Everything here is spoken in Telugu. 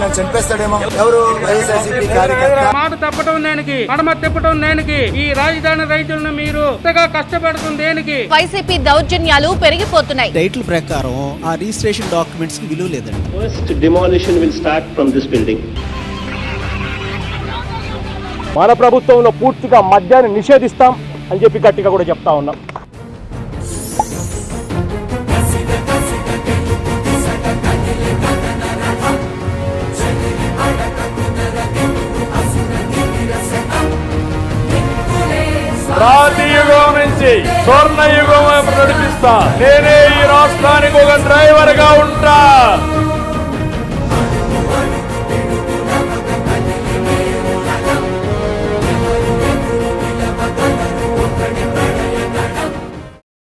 నన్ను చంపేస్తాడేమో. ఎవరు వైఎస్ఆర్సీపీ కార్యకర్త? మాట తప్పటం దేనికి మడమ తిప్పటం దేనికి ఈ రాజధాని రైతులను మీరు కష్టపెడుతుంది దేనికి? వైసీపీ దౌర్జన్యాలు పెరిగిపోతున్నాయి. టైటిల్ ప్రకారం ఆ రిజిస్ట్రేషన్ డాక్యుమెంట్స్కి విలువ లేదండి. First demolition will start from this building. మన ప్రభుత్వంలో పూర్తిగా మద్యాన్ని నిషేధిస్తాం అని చెప్పి గట్టిగా కూడా చెప్తా ఉన్నాం. రాతి యుగం నుంచి స్వర్ణ యుగం నడిపిస్తా. నేనే ఈ రాష్ట్రానికి